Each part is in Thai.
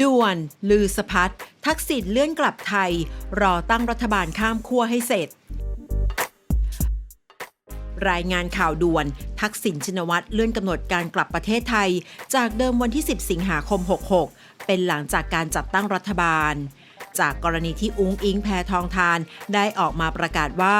ด่วน ลือสะพัดทักษิณเลื่อนกลับไทย รอตั้งรัฐบาลข้ามขั้วให้เสร็จ รายงานข่าวด่วน ทักษิณชินวัตรเลื่อนกำหนดการกลับประเทศไทย จากเดิมวันที่ 10 สิงหาคม 66 เป็นหลังจากการจัดตั้งรัฐบาล จากกรณีที่อุ้งอิงแพทองทานได้ออกมาประกาศว่า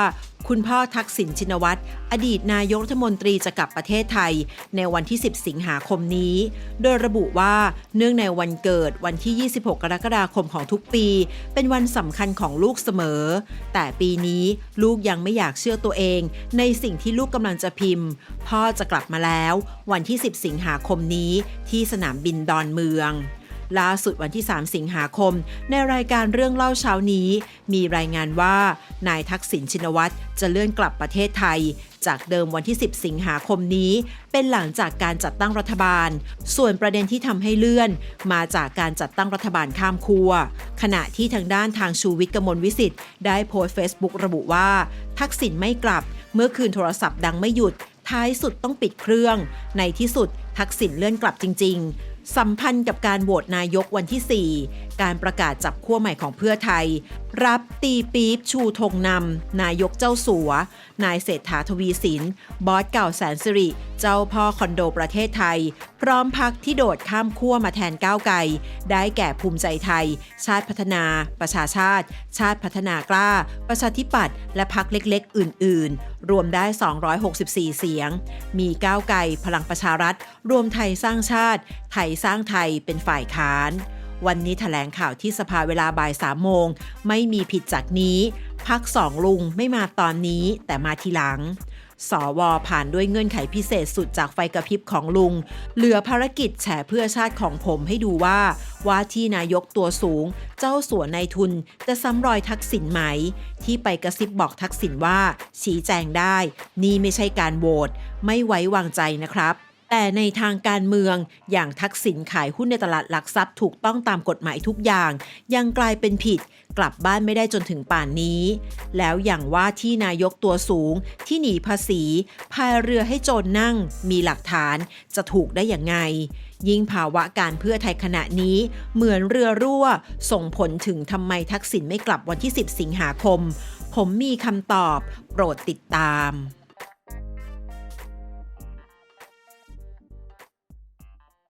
คุณพ่อทักษิณชินวัตร อดีตนายกรัฐมนตรีจะกลับประเทศไทย ในวันที่ 10 สิงหาคมนี้ โดยระบุว่าเนื่องในวันเกิดวันที่ 26 กรกฎาคมของทุกปี เป็นวันสำคัญของลูกเสมอ แต่ปีนี้ลูกยังไม่อยากเชื่อตัวเอง ในสิ่งที่ลูกกำลังจะพิมพ์ พ่อจะกลับมาแล้ว วันที่ 10 สิงหาคมนี้ ที่สนามบินดอนเมือง ล่าสุดวันที่ 3 สิงหาคม ในรายการเรื่องเล่าเช้านี้ มีรายงานว่า นายทักษิณชินวัตรจะเลื่อนกลับประเทศไทย จากเดิมวันที่ 10 สิงหาคมนี้ เป็นหลังจากการจัดตั้งรัฐบาล ส่วนประเด็นที่ทำให้เลื่อน มาจากการจัดตั้งรัฐบาลข้ามขั้วขณะที่ทางด้านทางชูวิทย์กมลวิสิทธิ์ได้โพสต์เฟซบุ๊กระบุว่า ทักษิณไม่กลับ เมื่อคืนโทรศัพท์ดังไม่หยุดท้ายสุดต้องปิดเครื่อง ในที่สุดทักษิณเลื่อนกลับจริง ๆ สัมพันธ์กับการโหวตนายกวันที่ 4 การประกาศจับขั้วใหม่ของเพื่อไทย รับตีปี๊บชูธงนำ นายกเจ้าสัว นายเศรษฐาทวีสิน บอสเก่าแสนสิริ เจ้าพ่อคอนโดประเทศไทย พร้อมพักที่โดดข้ามขั้วมาแทนก้าวไกล ได้แก่ภูมิใจไทย ชาติพัฒนา ประชาชาติ ชาติพัฒนากล้า ประชาธิปัตย์และพักเล็กๆ อื่น ๆ รวมได้ 264 เสียง มีก้าวไกลพลังประชารัฐ รวมไทยสร้างชาติ ไทยสร้างไทยเป็นฝ่ายค้าน วันนี้แถลงข่าวที่สภาเวลาบ่ายสามโมง ไม่มีผิดจากนี้ พักสองลุงไม่มาตอนนี้แต่มาทีหลัง สวผ่านด้วยเงื่อนไขพิเศษสุดจากไฟกระพริบของลุง เหลือภารกิจแฉเพื่อชาติของผมให้ดูว่า ว่าที่นายกตัวสูง เจ้าสัวนายทุนจะซ้ำรอยทักษิณไหม ที่ไปกระซิบบอกทักษิณว่า ชี้แจงได้ นี่ไม่ใช่การโหวตไม่ไว้วางใจนะครับ แต่ในทางการเมืองอย่างทักษิณขายหุ้นในตลาดหลักทรัพย์ถูกต้องตามกฎหมายทุกอย่าง ยังกลายเป็นผิด กลับบ้านไม่ได้จนถึงป่านนี้ แล้วอย่างว่าที่นายกตัวสูงที่หนีภาษีพายเรือให้โจรนั่ง มีหลักฐานจะถูกได้อย่างไง ยิ่งภาวะการเพื่อไทยขณะนี้ เหมือนเรือรั่ว ส่งผลถึงทำไมทักษิณไม่กลับวันที่ 10 สิงหาคม ผมมีคำตอบ โปรดติดตาม